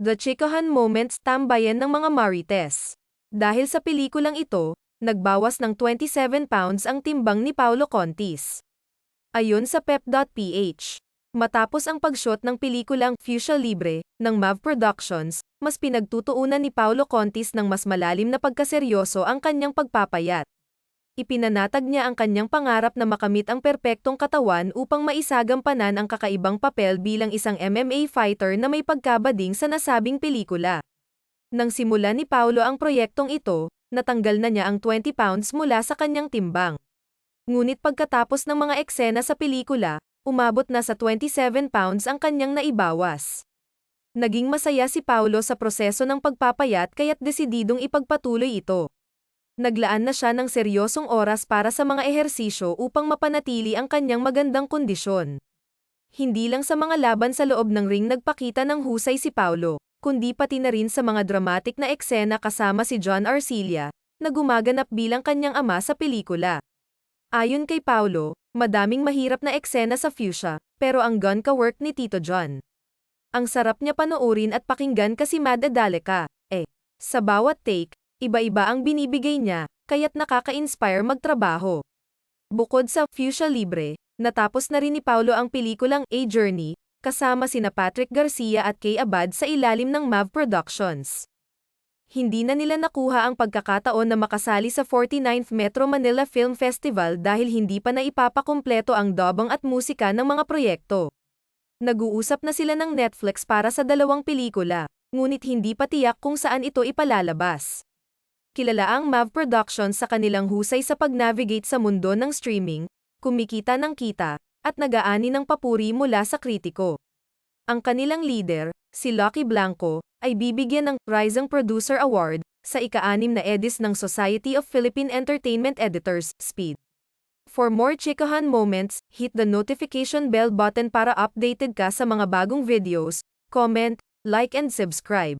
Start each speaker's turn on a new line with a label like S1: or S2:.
S1: The Chikahan Moments Tambayan ng mga Marites. Dahil sa pelikulang ito, nagbawas ng 27 pounds ang timbang ni Paulo Contis. Ayon sa pep.ph. Matapos ang pag-shoot ng pelikulang Fuchsia Libre ng MAV Productions, mas pinagtutuunan ni Paulo Contis ng mas malalim na pagkaseryoso ang kanyang pagpapayat. Ipinanatag niya ang kanyang pangarap na makamit ang perpektong katawan upang maisagampanan ang kakaibang papel bilang isang MMA fighter na may pagkabading sa nasabing pelikula. Nang simula ni Paulo ang proyektong ito, natanggal na niya ang 20 pounds mula sa kanyang timbang. Ngunit pagkatapos ng mga eksena sa pelikula, umabot na sa 27 pounds ang kanyang naibawas. Naging masaya si Paulo sa proseso ng pagpapayat kaya't desididong ipagpatuloy ito. Naglaan na siya ng seryosong oras para sa mga ehersisyo upang mapanatili ang kanyang magandang kondisyon. Hindi lang sa mga laban sa loob ng ring nagpakita ng husay si Paulo, kundi pati na rin sa mga dramatic na eksena kasama si John Arcilla, na gumaganap bilang kanyang ama sa pelikula. Ayon kay Paulo, madaming mahirap na eksena sa Fuchsia, pero ang gun ka-work ni Tito John. Ang sarap niya panoorin at pakinggan kasi madadali ka, eh. Sa bawat take, iba-iba ang binibigay niya, kaya't nakaka-inspire magtrabaho. Bukod sa Fuchsia Libre, natapos na rin ni Paulo ang pelikulang A Journey, kasama sina Patrick Garcia at Kay Abad sa ilalim ng MAV Productions. Hindi na nila nakuha ang pagkakataon na makasali sa 49th Metro Manila Film Festival dahil hindi pa na ipapakumpleto ang dobang at musika ng mga proyekto. Nag-uusap na sila ng Netflix para sa dalawang pelikula, ngunit hindi pa tiyak kung saan ito ipalalabas. Kilala ang MAV Productions sa kanilang husay sa pag-navigate sa mundo ng streaming, kumikita ng kita, at nagaani ng papuri mula sa kritiko. Ang kanilang leader, si Lucky Blanco, ay bibigyan ng Rising Producer Award sa ika-anim na edis ng Society of Philippine Entertainment Editors, SPEED. For more chikahan moments, hit the notification bell button para updated ka sa mga bagong videos, comment, like and subscribe.